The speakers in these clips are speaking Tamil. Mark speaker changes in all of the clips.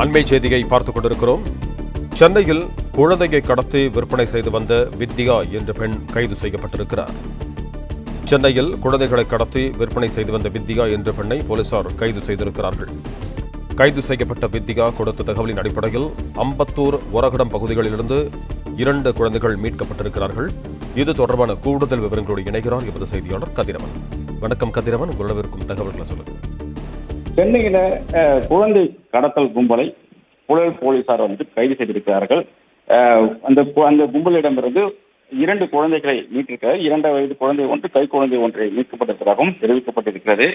Speaker 1: அண்மை செய்தியை பார்த்துக் கொண்டிருக்கிறோம். சென்னையில் குழந்தையை கடத்தி விற்பனை செய்து வந்த வித்யா என்ற பெண் கைது செய்யப்பட்டிருக்கிறார். சென்னையில் குழந்தைகளை கடத்தி விற்பனை செய்து வந்த வித்யா என்ற பெண்ணை போலீசார் கைது செய்திருக்கிறார்கள். கைது செய்யப்பட்ட வித்யா கொடுத்த தகவலின் அடிப்படையில் அம்பத்தூர் ஒரகடம் பகுதிகளிலிருந்து இரண்டு குழந்தைகள் மீட்கப்பட்டிருக்கிறார்கள். இது தொடர்பான கூடுதல் விவரங்களோடு இணைகிறார் எமது செய்தியாளர் கதிரவன். வணக்கம் கதிரவன் உங்களிடம் இருக்கும் தகவல்களை சொல்லுங்கள்.
Speaker 2: சென்னையில குழந்தை கடத்தல் கும்பலை புழல் போலீசார் வந்து கைது செய்திருக்கிறார்கள். அந்த அந்த கும்பலிடமிருந்து இரண்டு குழந்தைகளை மீட்டிருக்கிறார். இரண்டு வயது குழந்தை ஒன்று கை குழந்தை ஒன்றை மீட்கப்பட்டிருப்பதாகவும் தெரிவிக்கப்பட்டிருக்கிறது.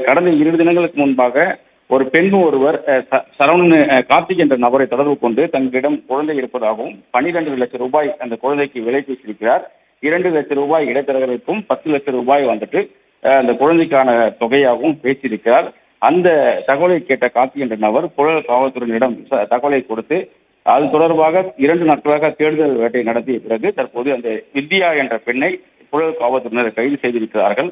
Speaker 2: கடந்த இரு தினங்களுக்கு முன்பாக ஒரு பெண் ஒருவர் ச- சரவணன் கார்த்திக் என்ற நபரை தொடர்பு கொண்டு தங்களிடம் குழந்தை இருப்பதாகவும் பனிரெண்டு லட்சம் ரூபாய் அந்த குழந்தைக்கு விலை பேசியிருக்கிறார். இரண்டு லட்சம் ரூபாய் இடைத்தரகருக்கும் பத்து லட்சம் ரூபாய் வந்துட்டு அந்த குழந்தைக்கான தொகையாகவும் பேசியிருக்கிறார். அந்த தகவலை கேட்ட கார்த்தி என்ற நபர் புழல் காவல்துறையினரிடம் ச- தகவலை கொடுத்து அது தொடர்பாக இரண்டு நாட்களாக தேடுதல் வேட்டை நடத்திய பிறகு தற்போது அந்த வித்யா என்ற பெண்ணை புழல் காவல்துறையினர் கைது செய்திருக்கிறார்கள்.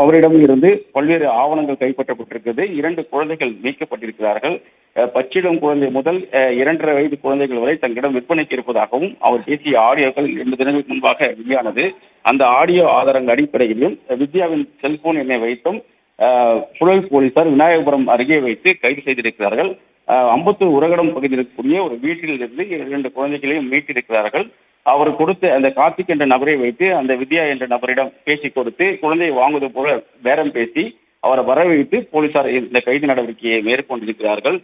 Speaker 2: அவரிடம் இருந்து பல்வேறு ஆவணங்கள் கைப்பற்றப்பட்டிருக்கிறது. இரண்டு குழந்தைகள் மீட்கப்பட்டிருக்கிறார்கள். பச்சிடம் குழந்தை முதல் இரண்டரை வயது குழந்தைகள் வரை தங்களிடம் விற்பனைக்கு இருப்பதாகவும் அவர் பேசிய ஆடியோக்கள் இரண்டு தினங்களுக்கு முன்பாக வெளியானது. அந்த ஆடியோ ஆதாரங்கள் அடிப்படையிலும் வித்யாவின் செல்போன் எண்ணை வைத்தும் புழல் போலீசார் விநாயகபுரம் அருகே வைத்து கைது செய்திருக்கிறார்கள். அம்பத்தூர் உரகடம் பகுதியில் இருக்கக்கூடிய ஒரு வீட்டில் இருந்து இரண்டு குழந்தைகளையும் மீட்டிருக்கிறார்கள். அவர் கொடுத்த அந்த கார்த்திக் என்ற நபரை வைத்து அந்த வித்யா என்ற நபரிடம் பேசி கொடுத்து குழந்தையை வாங்குவது போல பேரம் பேசி அவரை வரவழைத்து போலீசார் இந்த கைது நடவடிக்கையை மேற்கொண்டிருக்கிறார்கள்.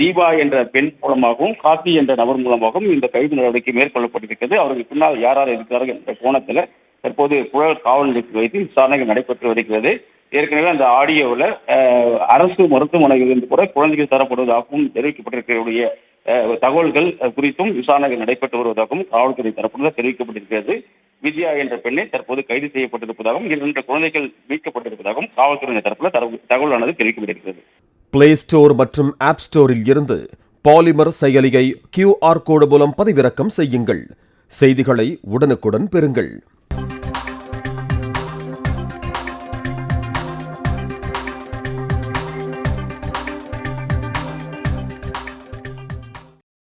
Speaker 2: தீபா என்ற பெண் மூலமாகவும் கார்த்தி என்ற நபர் மூலமாகவும் இந்த கைது நடவடிக்கை மேற்கொள்ளப்பட்டிருக்கிறது. அவருக்கு பின்னால் யார் யார் இருக்கிறார்கள் என்ற கோணத்தில் தற்போது புழல் காவல் நிலையத்தில் வைத்து விசாரணைகள் நடைபெற்று வருகிறது. ஏற்கனவே அந்த ஆடியோவில் அரசு மருத்துவமனையிலிருந்து கூட குழந்தைகள் தரப்படுவதாகவும் தெரிவிக்கப்பட்டிருக்கக்கூடிய தகவல்கள் குறித்தும் விசாரணைகள் நடைபெற்று வருவதாகவும் காவல்துறை தரப்புல தெரிவிக்கப்பட்டிருக்கிறது. வித்யா என்ற பெண்ணை தற்போது கைது செய்யப்பட்டிருப்பதாகவும் இரண்டு குழந்தைகள் மீட்கப்பட்டிருப்பதாகவும் காவல்துறையினர் தரப்புல தகவலானது தெரிவிக்கப்பட்டிருக்கிறது
Speaker 1: பிளே ஸ்டோர் மற்றும் ஆப் ஸ்டோரில் இருந்து பாலிமர் செயலியை கியூஆர் கோடு மூலம் பதிவிறக்கம் செய்யுங்கள். செய்திகளை உடனுக்குடன் பெறுங்கள்.